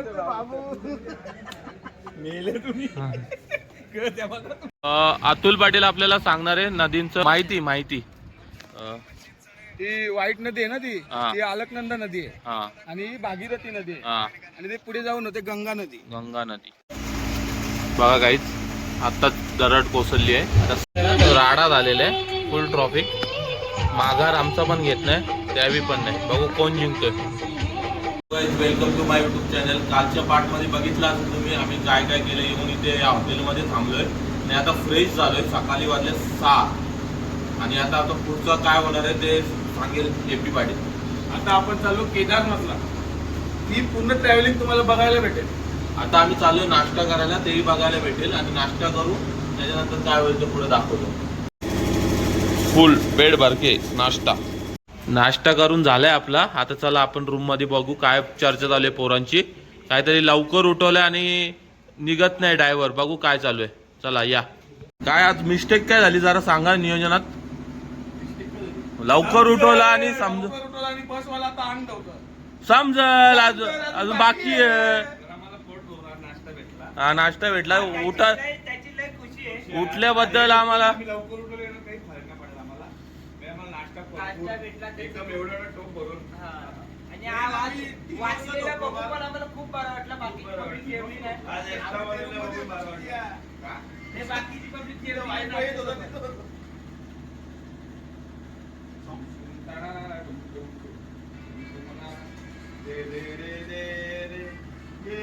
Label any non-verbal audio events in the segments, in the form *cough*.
*laughs* अतुल पाटील आपल्याला सांगणार आहे नदींचं माहिती माहिती. अ, ती वाईट नदी आहे ना ती? हा. ती अलकनंदा नदी आहे. हा. आणि ही भागीरथी नदी आहे. हा. आणि ते पुढे जाऊन होते गंगा नदी. गंगा नदी. बघा काहीच आत्ताच दरड कोसळली आहे. आता राडा झालेला आहे. फुल ट्रॉफिक माघार आमचा पण घेत नाही त्यावी पण नाही. बघू कोण जिंकतोय. Welcome to my YouTube channel कालच्या पार्टमध्ये बघितलं असेल तुम्ही आम्ही काय काय केलं येऊन इथे या हॉटेलमध्ये थांबलोय. आणि आता फ्रेश झालोय सकाळी वाजले सहा. आणि आता आता पुढचं काय होणार आहे ते सांगेल एपी पाटील. आता आपण चालू केदारनाथला. ती पूर्ण ट्रॅव्हलिंग तुम्हाला बघायला भेटेल. आता आम्ही चालू नाश्ता करायला तेही बघायला भेटेल. आणि नाश्ता करू त्याच्यानंतर काय होईल ते पुढे दाखवतो. फुल बेड बारके नाश्ता. नाश्ता करून झालाय आपला. आता चला आपण रूममध्ये बघू काय चर्चा चालू आहे पोरांची. काहीतरी लवकर उठवलंय आणि निघत नाही ड्रायव्हर बघू काय चालू आहे. चला या. काय आज मिस्टेक काय झाली जरा सांगा नियोजनात? लवकर उठवला आणि समज समजल अजून अजून बाकी आहे. हा नाश्ता भेटला. उठा त्याची लय खुशी आहे. उठल्याबद्दल आम्हाला आम्ही लवकर उठवलं यानं काही फरक नाही पडला आम्हाला मी आम्हाला नाश्ता नाश्ता भरपूर, भेटला ते- एकदम एवढं एवढं टोप भरून हा. आणि आज वाचलेला बघून पण आम्हाला खूप बरं वाटलं बाकी पब्लिक जेवली नाही आज extra वाजवलं म्हणून बरं वाटलं. का? हे बाकीची पब्लिक तिथं जेवली वाईट नाही. वाईट होतं तिथं. दे, दे, दे, दे, दे, दे,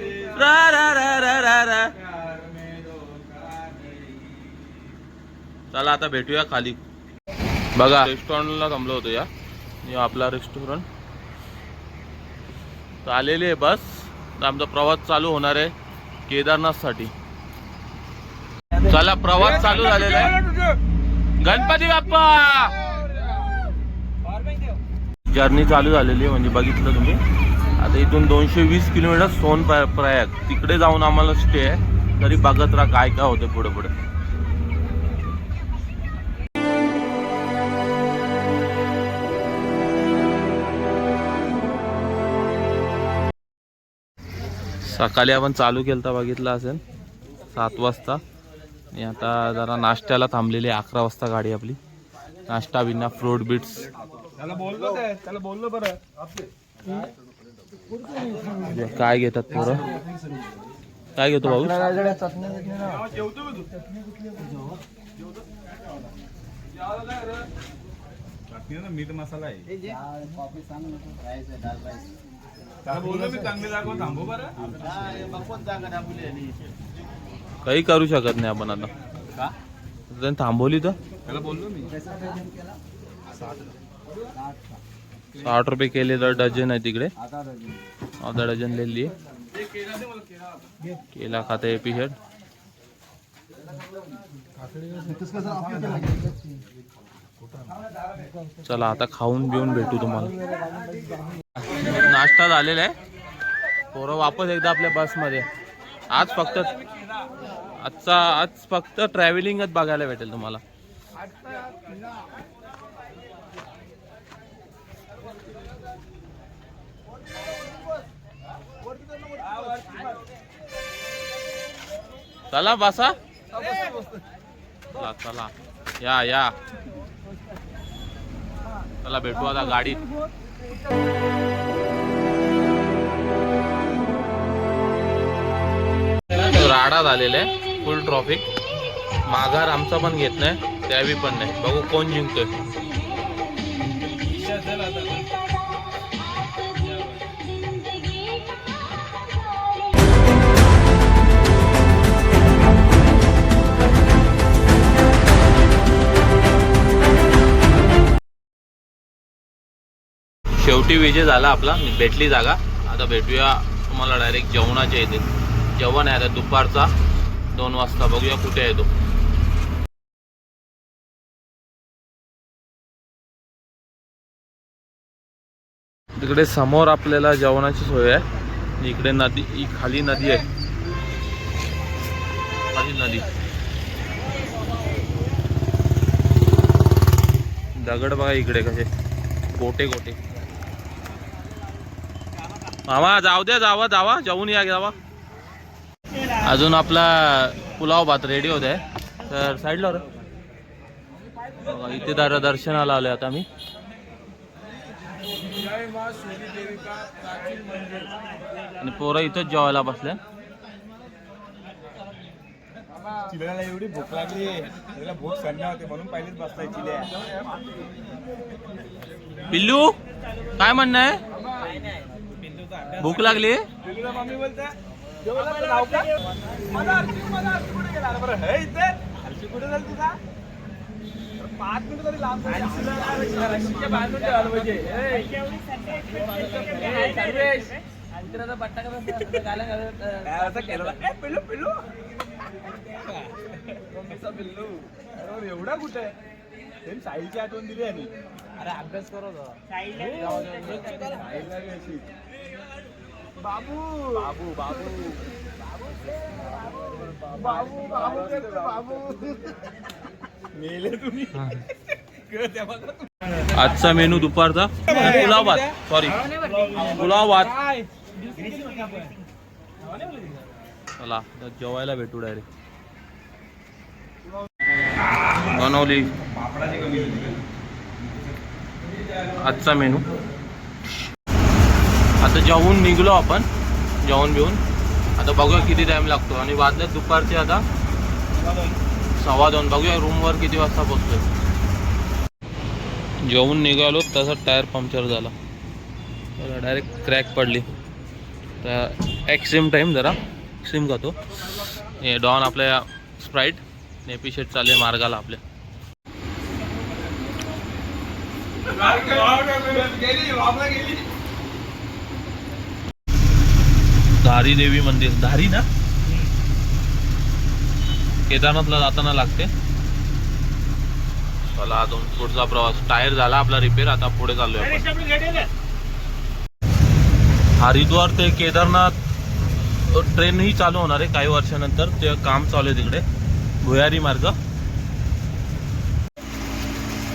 दे, रा रा रा रा रा रा. प्यार में धोखा नहीं. चला आता भेटूया खाली बघा. रेस्टॉरंटला थांबलो होतो या. हे आपला रेस्टॉरंट. आलेली आहे बस. आमचा प्रवास चालू होणार आहे केदारनाथसाठी. चला प्रवास चालू झालेला आहे. गणपती बाप्पा! जर्नी चालू झालेली आहे म्हणजे बघितलं तुम्ही. आता इथून दोनशे वीस किलोमीटर सोन प्र- प्रयाग. तिकडे जाऊन आम्हाला स्टे आहे. तरी बघत राहा काय काय होते पुढे पुढे सकाळी आपण चालू केलं तर बघितलं असेल. सात वाजता. आणि आता जरा नाश्त्याला थांबलेली अकरा वाजता गाडी आपली. नाश्ता बिना फ्रूट बीट्स. काय घेतात पोरं? काय घेतो भाऊ? मीठ मसाला आहे. काही करू शकत नाही आपण आता. थांबवली तर? त्याला बोललो मी. साठ रुपये केले तर डझन आहे तिकडे. अर्धा डझन. लिहिली केला खाता एपी शर्ट चला आता खाऊन बिऊन भेटू तुम्हाला. नाश्ता झालेला आहे. पोरं वापस एकदा आपल्या बसमध्ये. आज फक्त आजचा आज फक्त ट्रॅव्हलिंगच बघायला भेटेल तुम्हाला. चला बसा. चला चला. या या. चला भेटू आता गाडीत. राडा झालेला आहे. फुल ट्रॉफिक माघार आमचा पण घेत नाही त्यावी पण नाही. बघू कोण जिंकतोय. शेवटी विजय झाला आपला. भेटली जागा. आता भेटूया तुम्हाला डायरेक्ट जेवणाच्या इथे. जेवण आहे आता दुपारचा. दोन वाजता बघूया कुठे आहे तो. तिकडे समोर आपल्याला जेवणाची सोय आहे. इकडे नदी ही खाली नदी आहे. खाली नदी. दगड बघा इकडे कसे. गोटे गोटे. मामा जाऊ द्या जावा जावा. जाऊन या जावा. अजून आपला पुलाव भात रेडी होत आहे तर साईडला इथे दर दर्शनाला आलोय आता मी आणि पोरं इथंच जेवायला बसले. चिल्याला एवढी भूक लागली. त्याला भूक होते म्हणून पहिलेच बसताय चिल्या. पिल्लू काय म्हणणं आहे? भूक लागली? मम्मी बोलते हे पाच मिनिटं तरी लांब एवढा कुठे? त्यांनी साईलची आठवण दिली आणि अरे अभ्यास करत अशी. बाबू. बाबू बाबू. बाबू बाबू बाबू. मेले तुम्ही. आजचा मेनू दुपारचा. पुलाव भात सॉरी पुलाव भात चला जेवायला भेटू डायरेक्ट बनवली. आजचा मेनू. आता जेवून निघलो आपण जेवण बिवून. आता बघूया किती टाइम लागतो. आणि वाजले दुपारचे आता सव्वा दोन. बघूया रूमवर किती वाजता पोहोचलोय. जेवून निघालो तसा टायर पंक्चर झाला. डायरेक्ट क्रॅक पडली. तर एक्सिम टाईम जरा. एक्सिम खातो. हे डॉन आपल्या स्प्राईट नेपी शेट चालले मार्गाला आपल्या. गेली बाबला गेली धारी देवी मंदिर. धारी ना? केदारनाथला जाताना लागते. चला अजून पुढचा प्रवास. टायर झाला आपला रिपेअर आता पुढे चाललोय आपण. हरिद्वार ते केदारनाथ ट्रेनही चालू होणार आहे काही वर्षानंतर. ते काम चालू आहे तिकडे. भुयारी मार्ग.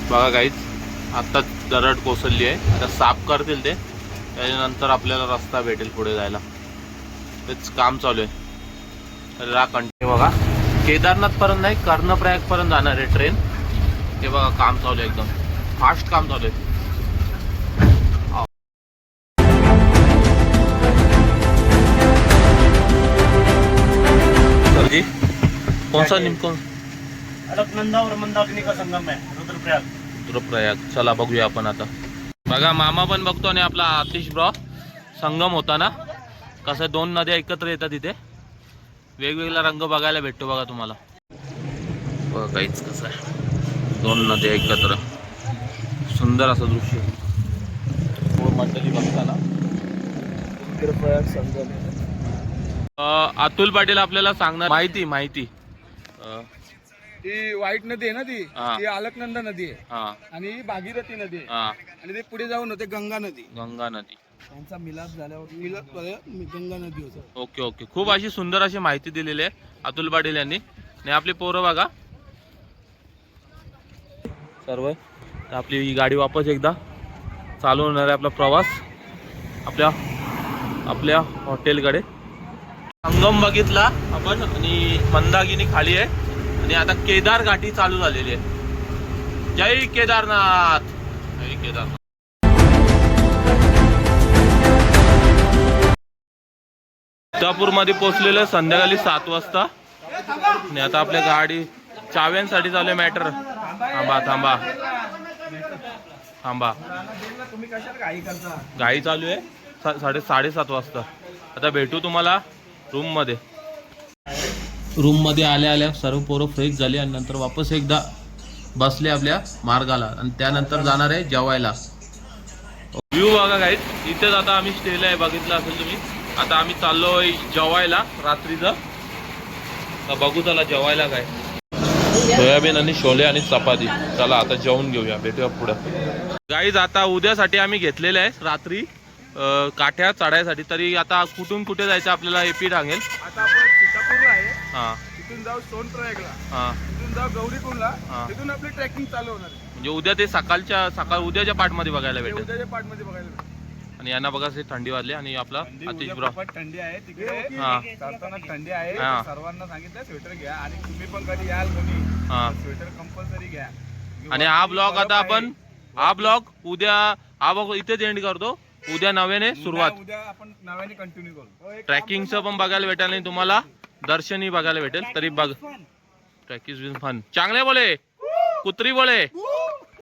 बघा काहीच आत्ता दरड कोसळली आहे. आता साफ करतील ते. त्याच्यानंतर आपल्याला रस्ता भेटेल पुढे जायला. तेच काम चालू आहे. हा कंटिन्यू बघा. केदारनाथ पर्यंत नाही कर्णप्रयाग पर्यंत जाणार आहे ट्रेन ते बघा काम चालू आहे एकदम. फास्ट काम चालू आहे. जी कौन सा निम कौन अलकनंदा और मंदाकिनी का संगम है रुद्रप्रयाग. रुद्रप्रयाग. चला बघूया आपण आता. बघा मामा पण बघतो आणि आपला आतिश ब्रॉ संगम होता ना? कसं दोन नद्या एकत्र येतात इथे वेगवेगळा रंग बघायला भेटतो बघा तुम्हाला. बघा काहीच कसं आहे. दोन नद्या एकत्र. सुंदर असं दृश्य. हो, मंडळी बघताना. अतुल पाटील आपल्याला सांगणार माहिती माहिती. ती वाईट नदी आहे ना ती? हा. ती अलकनंदा नदी आहे. हा. आणि भागीरथी नदी आहे. हा. आणि ते पुढे जाऊन होते गंगा नदी. गंगा नदी. त्यांचा मिलाप झाल्यावर मिलाप झाल्यावर गंगा नदी होतं. Okay okay. खूप अशी सुंदर अशी माहिती दिलेली आहे अतुल पाटील यांनी. आणि आपली पोरं बघा. सर्व तर आपली ही गाडी वापस एकदा चालू होणार आहे आपला प्रवास. आपल्या आपल्या हॉटेलकडे. संगम बघितला आपण आणि मंदाकिनी खाली आहे. आणि आता केदार घाटी चालू झालेली आहे. जय केदारनाथ. जय केदारनाथ. मध्ये पोहोचलेलं संध्याकाळी सात वाजता. आणि आता आपल्या गाडी चाव्यांसाठी चालू आहे मॅटर. थांबा थांबा. थांबा. गाई गाडी चालू आहे सा- साडे साडेसात वाजता. आता भेटू तुम्हाला रूममध्ये रूममध्ये आल्या आल्या सर्व पोरं फ्रेश झाली आणि नंतर वापस एकदा बसले आपल्या मार्गाला. आणि त्यानंतर जाणार आहे जेवायला. व्ह्यू बघा काही इथेच आता आम्ही स्टेला आहे बघितलं असेल तुम्ही. आता आम्ही चाललोय जेवायला रात्रीचं. तर बघू चला जेवायला काय. सोयाबीन आणि छोले आणि चपाती. चला आता जेवून घेऊया भेटूया पुढं. गाईज आता उद्यासाठी आम्ही घेतलेले आहे रात्री अं, काठ्या चढायसाठी. तरी आता कुठून कुठे जायचं आपल्याला एपी सांगेल. हां. तिथून जाऊ सोनप्रयागला. हां. तिथून जाऊ गौरीकुंडला. हा. तिथून आपली ट्रेकिंग चालू होणार आहे. म्हणजे उद्या ते सकाळच्या सकाळ उद्याच्या पार्टमध्ये बघायला ते भेटेल. उद्याच्या पार्टमध्ये बघायला भेटेल. आणि यांना बघा अशी थंडी वाजली आणि आपला थंडी अतिश उद्या ब्रो खूपच थंडी आहे. तिकडे हा चालताना थंडी आहे. हा. सर्वांना सांगितलं स्वेटर घ्या. आणि तुम्ही पण कधी याल कोणी हा. स्वेटर कंपल्सरी घ्या. आणि हा ब्लॉग आता आपण हा ब्लॉग उद्या हा ब्लॉग इथेच एंड करतो. उद्या नव्याने सुरुवात. उद्या- उद्या आपण नव्याने कंटिन्यू करू. ट्रॅकिंगचं पण बघायला भेटेल आणि तुम्हाला दर्शनी बघायला भेटेल तरी बघ. ट्रॅकिंग फन चांगले बोले. कुत्री बोले.